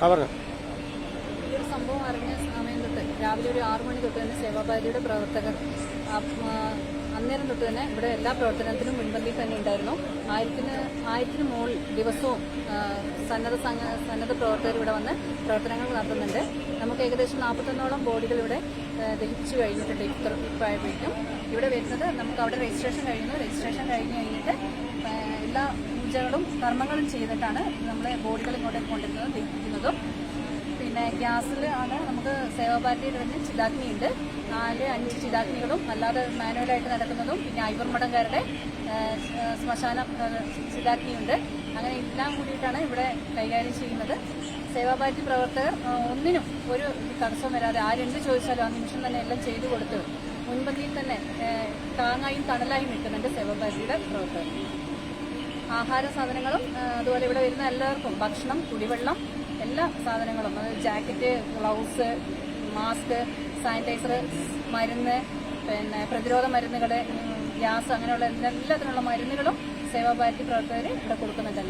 ആ പറഞ്ഞു. ഈ ഒരു സംഭവം അറിഞ്ഞ സമയം തൊട്ട് രാവിലെ ഒരു ആറു മണി തൊട്ട് തന്നെ സേവാഭാരിയുടെ പ്രവർത്തകർ അന്നേരം തൊട്ട് തന്നെ ഇവിടെ എല്ലാ പ്രവർത്തനത്തിനും മുൻപന്തിയിൽ തന്നെ ഉണ്ടായിരുന്നു. ആയിരത്തിന് ആയിരത്തിന് മുകളിൽ ദിവസവും സന്നദ്ധ സംഘ സന്നദ്ധ പ്രവർത്തകർ ഇവിടെ വന്ന് പ്രവർത്തനങ്ങൾ നടത്തുന്നുണ്ട്. നമുക്ക് ഏകദേശം നാൽപ്പത്തൊന്നോളം ബോഡികൾ ഇവിടെ ദഹിച്ചു കഴിഞ്ഞിട്ടുണ്ട് ഇത്ര ഇപ്പോഴേക്കും ഇവിടെ വരുന്നത് നമുക്ക് അവിടെ രജിസ്ട്രേഷൻ കഴിയുന്നു രജിസ്ട്രേഷൻ കഴിഞ്ഞ് കഴിഞ്ഞിട്ട് എല്ലാ പൂജകളും കർമ്മങ്ങളും ചെയ്തിട്ടാണ് നമ്മളെ ബോഡികൾ ഇങ്ങോട്ടേക്ക് കൊണ്ടുവരുന്നതും ദഹിപ്പിക്കുന്നതും. ഗ്യാസിൽ ആണ് നമുക്ക് സേവാഭാരതിയിൽ തന്നെ ചിതാഗ്നി ഉണ്ട് നാല് അഞ്ച് ചിതാഗ്നികളും അല്ലാതെ മാനുവലായിട്ട് നടക്കുന്നതും പിന്നെ ഐവർമഠംകാരുടെ ശ്മശാന ചിതാഗ്നിയുണ്ട്. അങ്ങനെ എല്ലാം കൂടിയിട്ടാണ് ഇവിടെ കൈകാര്യം ചെയ്യുന്നത്. സേവാഭാരതി പ്രവർത്തകർ ഒന്നിനും ഒരു തടസ്സം വരാതെ ആരെന്ത് ചോദിച്ചാലും ആ നിമിഷം തന്നെ എല്ലാം ചെയ്തു കൊടുത്ത് മുൻപന്തിയിൽ തന്നെ താങ്ങായും തണലായും നിൽക്കുന്നുണ്ട് സേവാഭാരതിയുടെ പ്രവർത്തകർ. ആഹാര സാധനങ്ങളും അതുപോലെ ഇവിടെ വരുന്ന എല്ലാവർക്കും ഭക്ഷണം കുടിവെള്ളം എല്ലാ സാധനങ്ങളും അതായത് ജാക്കറ്റ് ഗ്ലൗസ് മാസ്ക് സാനിറ്റൈസർ മരുന്ന് പിന്നെ പ്രതിരോധ മരുന്നുകൾ ഗ്യാസ് അങ്ങനെയുള്ള എല്ലാ- എല്ലാത്തിനുള്ള മരുന്നുകളും സേവാഭാരതി പ്രവർത്തകർ ഇവിടെ കൊടുക്കുന്നുണ്ട്.